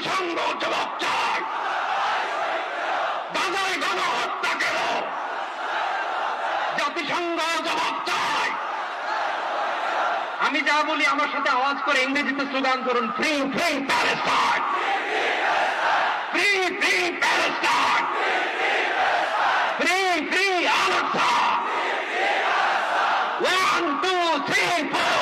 জাতিসংঘ জবাব চায় গাজায় গণহত্যা কেন? জাতিসংঘ জবাব চায় আমি যা বলি আমার সাথে আওয়াজ করে ইংরেজিতে স্লোগান করুন free free Palestine free free Palestine free free আলাদা ওয়ান টু থ্রি ফোর